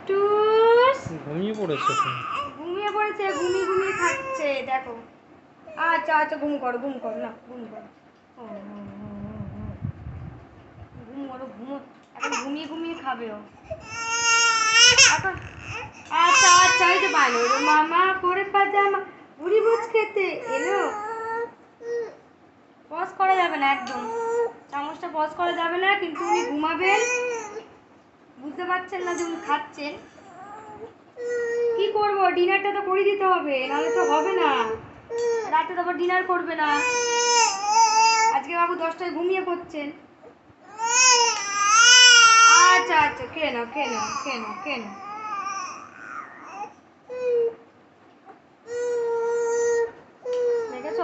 কুট্টুস ঘুমিয়ে পড়েছে ঘুমিয়ে পড়েছে ঘুমিয়ে ঘুমিয়ে খাচ্ছে দেখো। আচ্ছা আচ্ছা ঘুম করো ঘুম করো না ঘুম করো। ঘুম করো ঘুমো। এখন ঘুমিয়ে ঘুমিয়ে খাবে ও। এখন আচ্ছা আচ্ছা ওই যে ভালো মামা পরে পাজামা বুড়ি ভোজ খেতে এলো? পজ করা যাবে না একদম। চামচটা পজ করা যাবে না কিন্তু উনি ঘুমাবেন। পারছেন না যে উনি খাচ্ছেন? কি করব? ডিনারটা তো করে দিতে হবে, নাহলে তো হবে না। রাতে তো আবার ডিনার করবে না। আজকে বাবু দশটায় ঘুমিয়ে পড়ছেন। আচ্ছা আচ্ছা কেন কেন কেন কেন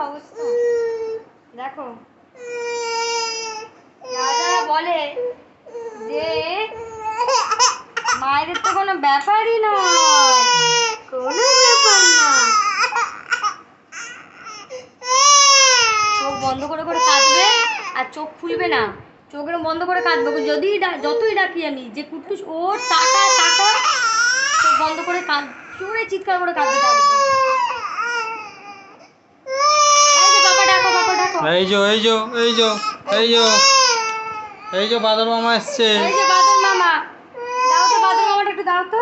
অবস্থা? দেখো। রাজারা বলে যে মায়েদের তো কোনো ব্যাপারই নয়। কোনো ব্যাপার না চোখ বন্ধ করে করে কাঁদবে আর চোখ খুলবে না। চোখ এরম বন্ধ করে কাঁদবে। যদি যতই ডাকি আমি যে কুটকুস ওর টাকা টাকা চোখ বন্ধ করে কাঁদ জোরে চিৎকার করে কাঁদতে থাকবে এই যে এই যো এই যো এই যো এই যো বাদর মামা এসছে। এই যে বাদর মামা। বাদর মামাটা একটু দাও তো।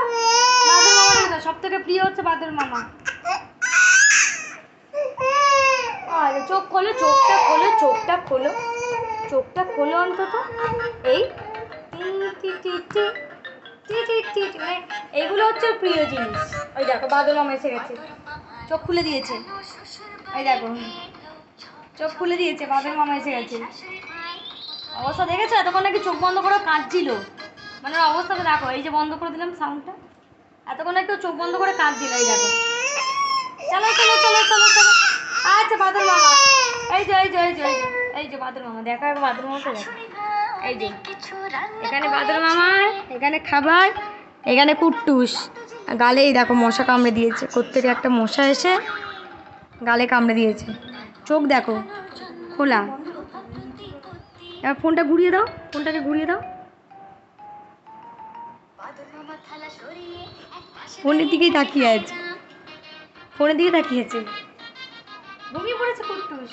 বাদর মামাটা দাও, সব থেকে প্রিয় হচ্ছে বাদর মামা। আরে চোখ খোলো, চোখটা খোলো চোখটা খোলো। চোখটা খোলো অন্তত। এই। এইগুলো হচ্ছে প্রিয় জিনিস। ওই দেখো, বাদল মামা এসে গেছে। চোখ খুলে দিয়েছে। ওই দেখো। চোখ খুলে দিয়েছে, বাদল মামা এসে গেছে। অবস্থা দেখেছ? এতক্ষণ নাকি চোখ বন্ধ করে কাঁদছিল। মানে অবস্থাটা দেখো, এই যে বন্ধ করে দিলাম সাউন্ডটা এতক্ষণ একটু চোখ বন্ধ করে কাঁদছিল এই দেখো। চলো চলো চলো চলো চলো। আচ্ছা বাদল মামা। এই যে এই যে এই যে এই যে বাদল মামা দেখো একবার বাদল মামাকে এই যে, এখানে বাদল মামা, এখানে খাবার, এখানে কুট্টুস। আর গালেই দেখো মশা কামড়ে দিয়েছে কোত্থেকে একটা মশা এসে গালে কামড়ে দিয়েছে। চোখ দেখো, খোলা। এবার ফোনটা ঘুরিয়ে দাও, ফোনটাকে ঘুরিয়ে দাও। ফোনের দিকেই তাকিয়ে আছে। ফোনের দিকে তাকিয়েছে ঘুমিয়ে পড়েছে কুট্টুস।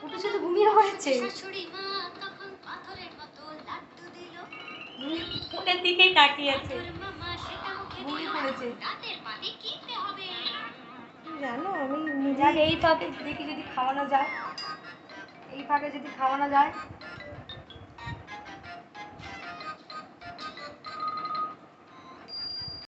কুট্টুসে তো ঘুমিয়ে পড়েছে ফোনের দিকেই তাকিয়ে আছে। ঘুমিয়ে পড়েছে। জানো আমি নিজে এই ফাঁকে দেখি যদি খাওয়ানো যায় এই ফাঁকে যদি খাওয়ানো যায়